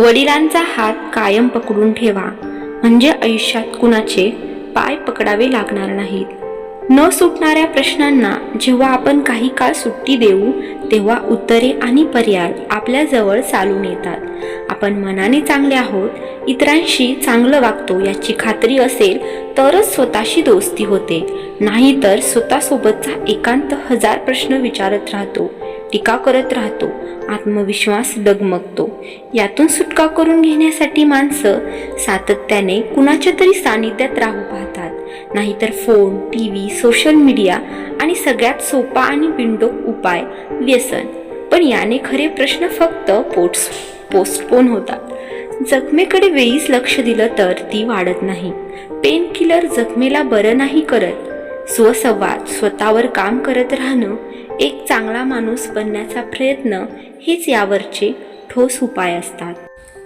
वडिलांचा हात कायम पकडून ठेवा. म्हणजे आयुष्यात कुणाचे पाय पकडावे लागणार नाहीत. न सुटणाऱ्या प्रश्नांना जेव्हा आपण काही काळ सुट्टी देऊ तेव्हा उत्तरे आणि पर्याय आपल्याजवळ चालून येतात. आपण मनाने चांगले आहोत इतरांशी चांगलं वागतो याची खात्री असेल तरच स्वतःशी दोस्ती होते. नाहीतर स्वतःसोबतचा एकांत हजार प्रश्न विचारत राहतो. टीका करत राहतो. आत्मविश्वास डगमगतो. यातून सुटका करून घेण्यासाठी माणसं सातत्याने कुणाच्या तरी सानिध्यात राहू पाहतात. नाहीतर phone T V social media आणि सगळ्यात सोपा आणि बिंडोक उपाय व्यसन. पण याने खरे प्रश्न फक्त पोट्स पोस्टपोन होतात. जखमेकडे वेळीच लक्ष दिलं तर ती वाढत नाही. पेन किलर जखमेला बरं नाही करत. स्वसंवाद स्वतःवर काम करत राहणं एक चांगला माणूस बनण्याचा प्रयत्न हेच यावरचे ठोस उपाय असतात.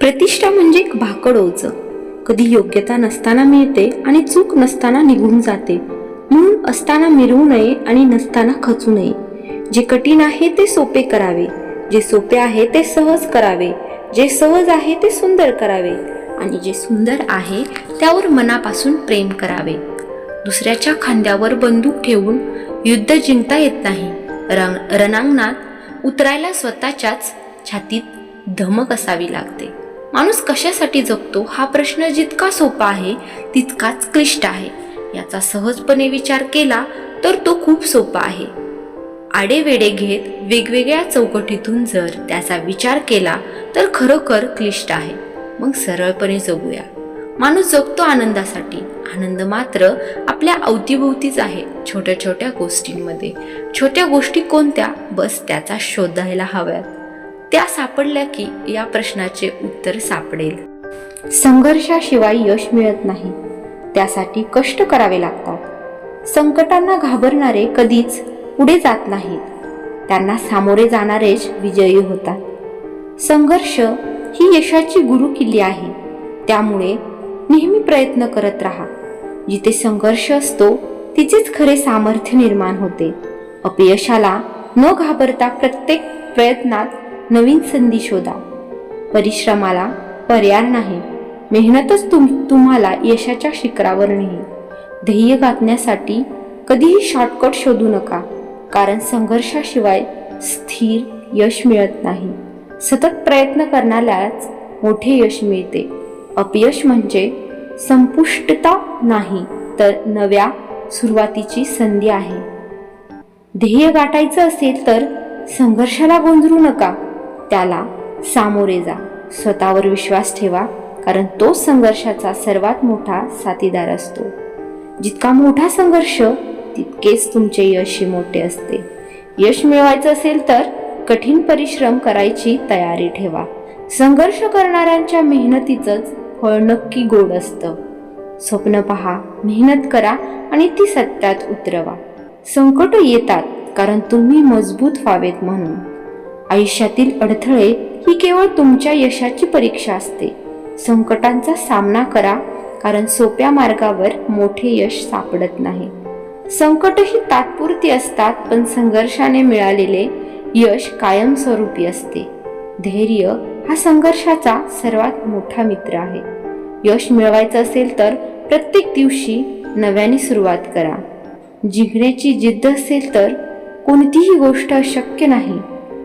प्रतिष्ठा म्हणजे एक भाकड ओझं. कधी योग्यता नसताना मिळते आणि चूक नसताना निघून जाते. म्हणून असताना मिरवू नये आणि नसताना खचू नये. जे कठीण आहे ते सोपे करावे. जे सोपे आहे ते सहज करावे. जे सहज आहे ते सुंदर करावे. आणि जे सुंदर आहे त्यावर मनापासून प्रेम करावे. दुसऱ्याच्या खांद्यावर बंदूक ठेवून युद्ध जिंकता येत नाही. रणांगणात उतरायला स्वतःच्याच छातीत धमक असावी लागते. माणूस कशासाठी जगतो हा प्रश्न जितका सोपा आहे तितकाच क्लिष्ट आहे. याचा सहजपणे विचार केला तर तो खूप सोपा आहे. आडेवेडे घेत वेगवेगळ्या चौकटीतून जर त्याचा विचार केला तर खरोखर क्लिष्ट आहे. मग सरळपणे जगूया. माणूस जगतो आनंदासाठी. आनंद मात्र आपल्या अवतीभोवतीच आहे छोट्या छोट्या गोष्टींमध्ये. छोट्या गोष्टी कोणत्या? बस त्याचा शोधायला हव्यात. त्या सापडल्या की या प्रश्नाचे उत्तर सापडेल. संघर्षाशिवाय यश मिळत नाही. त्यासाठी कष्ट करावे लागतात. संकटांना घाबरणारे कधीच पुढे जात नाहीत. त्यांना सामोरे जाणारेच विजयी होतात. संघर्ष ही यशाची गुरुकिल्ली आहे. त्यामुळे नेहमी प्रयत्न करत राहा. जिथे संघर्ष असतो तिचेच खरे सामर्थ्य निर्माण होते. अपयशाला न घाबरता प्रत्येक प्रयत्नात नवीन संधी शोधा. परिश्रमाला पर्याय नाही. मेहनतच तुम तुम्हाला यशाच्या शिखरावर नेईल ध्येय गाठण्यासाठी कधीही शॉर्टकट शोधू नका कारण संघर्षाशिवाय स्थिर यश मिळत नाही. सतत प्रयत्न करणाऱ्याच मोठे यश मिळते. अपयश म्हणजे संपुष्टता नाही तर नव्या सुरुवातीची संधी आहे. ध्येय गाठायचं असेल तर संघर्षाला गोंधरू नका. त्याला सामोरे जा. स्वतःवर विश्वास ठेवा कारण तो संघर्षाचा सर्वात मोठा साथीदार असतो. जितका मोठा संघर्ष तितकेच तुमचे यशही मोठे असते. यश मिळवायचं असेल तर कठीण परिश्रम करायची तयारी ठेवा. संघर्ष करणाऱ्यांच्या मेहनतीचंच फळ नक्की गोड असतं. स्वप्न पहा मेहनत करा आणि ती सत्यात उतरवा. संकट येतात कारण तुम्ही मजबूत व्हावेत म्हणून. आयुष्यातील अडथळे ही केवळ तुमच्या यशाची परीक्षा असते. संकटांचा सामना करा कारण सोप्या मार्गावर मोठे यश सापडत नाही. संकट ही तात्पुरती असतात पण संघर्षाने मिळालेले यश कायमस्वरूपी असते. धैर्य हा संघर्षाचा सर्वात मोठा मित्र आहे. यश मिळवायचं असेल तर प्रत्येक दिवशी नव्याने सुरुवात करा. जिंकण्याची जिद्द असेल तर कोणतीही गोष्ट अशक्य नाही.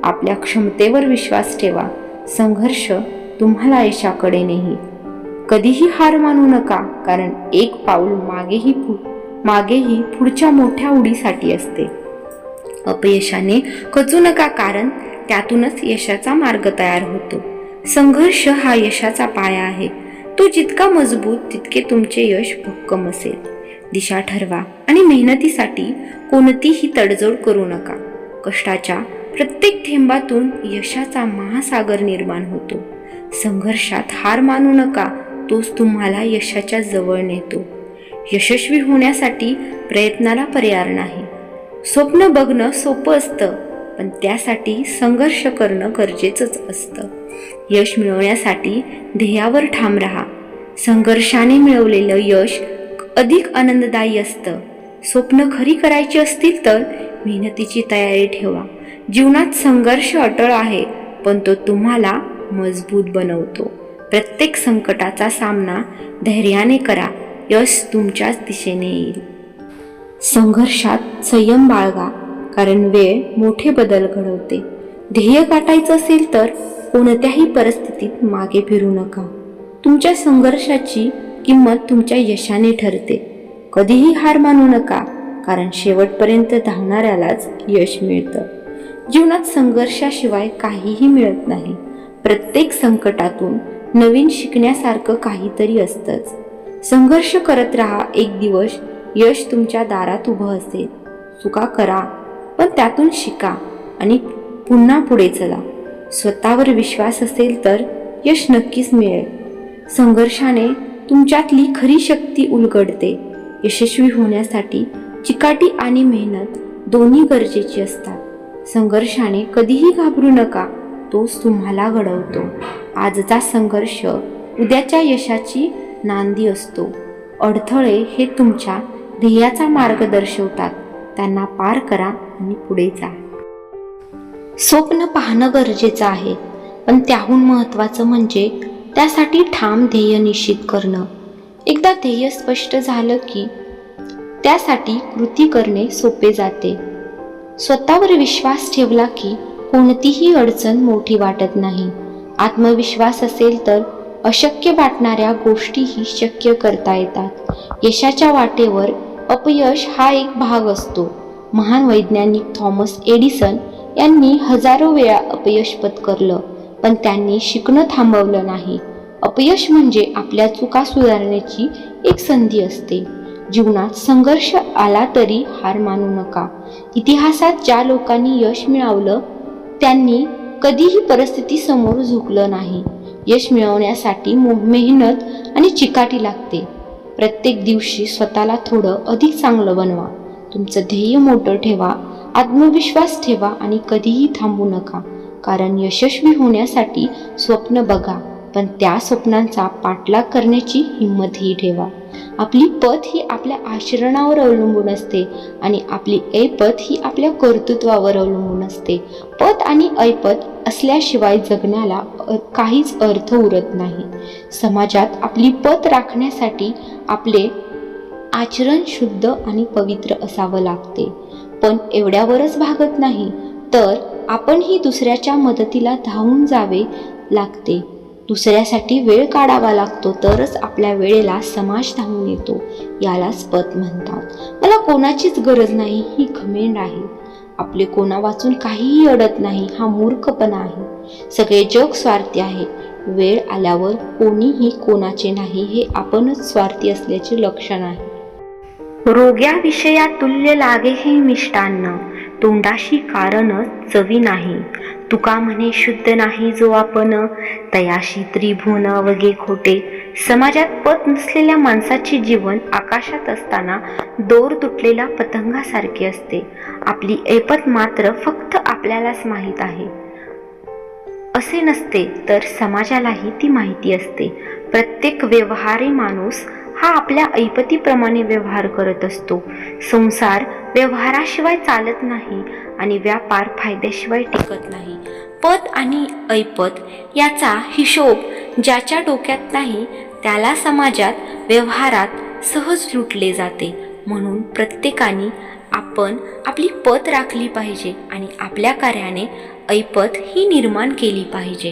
आपल्या क्षमतेवर विश्वास ठेवा. संघर्ष तुम्हाला यशाकडे नेही. कधीही हार मानू नका कारण एक पाऊल मागेही पु मागेही पुढच्या मोठ्या उडीसाठी असते. अपयशाने खचू नका कारण त्यातूनच यशाचा मार्ग तयार होतो. संघर्ष हा यशाचा पाया आहे. तो जितका मजबूत तितके तुमचे यश भक्कम असेल. दिशा ठरवा आणि मेहनतीसाठी कोणतीही तडजोड करू नका. कष्टाच्या प्रत्येक थेंबातून यशाचा महासागर निर्माण होतो. संघर्षात हार मानू नका तोच तुम्हाला यशाच्या जवळ नेतो. यशस्वी होण्यासाठी प्रयत्नाला पर्याय नाही. स्वप्न बघणं सोपं असतं. पण त्यासाठी संघर्ष करणं गरजेचंच असतं. यश मिळवण्यासाठी ध्येयावर ठाम राहा. संघर्षाने मिळवलेलं यश अधिक आनंददायी असतं. स्वप्न खरी करायची असतील तर मेहनतीची तयारी ठेवा. जीवनात संघर्ष अटळ आहे पण तो तुम्हाला मजबूत बनवतो. प्रत्येक संकटाचा सामना धैर्याने करा. यश तुमच्याच दिशेने येईल. संघर्षात संयम बाळगा. कारण वेळ मोठे बदल घडवते. ध्येय गाठायचं असेल तर कोणत्याही परिस्थितीत मागे फिरू नका. तुमच्या संघर्षाची किंमत तुमच्या यशाने ठरते. कधीही हार मानू नका कारण शेवटपर्यंत धावणाऱ्यालाच यश मिळतं. जीवनात संघर्षाशिवाय काहीही मिळत नाही. प्रत्येक संकटातून नवीन शिकण्यासारखं काहीतरी असतंच. संघर्ष करत राहा एक दिवस यश तुमच्या दारात उभं असेल. चुका करा पण त्यातून शिका आणि पुन्हा पुढे चला. स्वतःवर विश्वास असेल तर यश नक्कीच मिळेल. संघर्षाने तुमच्यातली खरी शक्ती उलगडते. यशस्वी होण्यासाठी चिकाटी आणि मेहनत दोन्ही गरजेची असतात. संघर्षाने कधीही घाबरू नका तोच तुम्हाला घडवतो. आजचा संघर्ष उद्याच्या यशाची नांदी असतो. अडथळे हे तुमच्या ध्येयाचा मार्ग दर्शवतात. त्यांना पार करा आणि पुढे जा. स्वप्न पाहणं गरजेचं आहे पण त्याहून महत्त्वाचं म्हणजे त्यासाठी ठाम ध्येय निश्चित करणं. एकदा ध्येय स्पष्ट झालं की त्यासाठी कृती करणे सोपे जाते. स्वतःवर विश्वास ठेवला की कोणतीही अडचण मोठी वाटत नाही. आत्मविश्वास असेल तर अशक्य वाटणाऱ्या गोष्टीही शक्य करता येतात. यशाच्या वाटेवर अपयश हा एक भाग असतो. महान वैज्ञानिक थॉमस एडिसन यांनी हजारो वेळा अपयश पत्करलं पण त्यांनी शिकणं थांबवलं नाही. अपयश म्हणजे आपल्या चुका सुधारण्याची एक संधी असते. जीवनात संघर्ष आला तरी हार मानू नका. इतिहासात ज्या लोकांनी यश मिळवलं त्यांनी कधीही परिस्थिती समोर झुकलं नाही. यश मिळवण्यासाठी मेहनत आणि चिकाटी लागते. प्रत्येक दिवशी स्वतःला थोडं अधिक चांगलं बनवा. तुमचं ध्येय मोठं ठेवा आत्मविश्वास ठेवा आणि कधीही थांबू नका. कारण यशस्वी होण्यासाठी स्वप्न बघा. पण त्या स्वप्नांचा पाठलाग करण्याची हिंमतही ठेवा. आपली पत ही आपल्या आचरणावर अवलंबून असते आणि आपली ऐपत ही आपल्या कर्तृत्वावर अवलंबून असते. पत आणि ऐपत असल्याशिवाय जगण्याला काहीच अर्थ उरत नाही. समाजात आपली पत राखण्यासाठी आपले आचरण शुद्ध आणि पवित्र असावं लागते. पण एवढ्यावरच भागत नाही तर आपणही दुसऱ्याच्या मदतीला धावून जावे लागते. दुसऱ्यासाठी वेळ काढावा लागतो तरच आपल्या वेळेला समाज धावून येतो यालाच पत म्हणतात. मला कोणाचीच गरज नाही ही घमेंड आहे आपले कोणा वाचून काहीही अडत नाही हा मूर्खपणा आहे. सगळे जग स्वार्थी आहे. वेळ आल्यावर कोणीही कोणाचे नाही हे आपणच स्वार्थी असल्याचे लक्षण आहे. रोग्या विषया तुल्य लागे हे मिष्टान्न तोंडाशी कारण चवी नाही. तुका म्हणे शुद्ध नाही जो आपण. तयाशी त्रिभुवन वगे खोटे. समाजात पत नसलेल्या माणसाचे जीवन आकाशात असताना दोर तुटलेल्या पतंगासारखे असते. आपली ऐपत मात्र फक्त आपल्यालाच माहीत आहे. असे नसते तर समाजालाही ती माहिती असते. प्रत्येक व्यवहारी माणूस हा आपल्या ऐपतीप्रमाणे व्यवहार करत असतो. संसार व्यवहाराशिवाय चालत नाही. आणि व्यापार फायद्याशिवाय टिकत नाही. पत आणि ऐपत याचा हिशोब ज्याच्या डोक्यात नाही त्याला समाजात व्यवहारात सहज लुटले जाते. म्हणून प्रत्येकाने आपण आपली पत राखली पाहिजे आणि आपल्या कार्याने ऐपत ही निर्माण केली पाहिजे.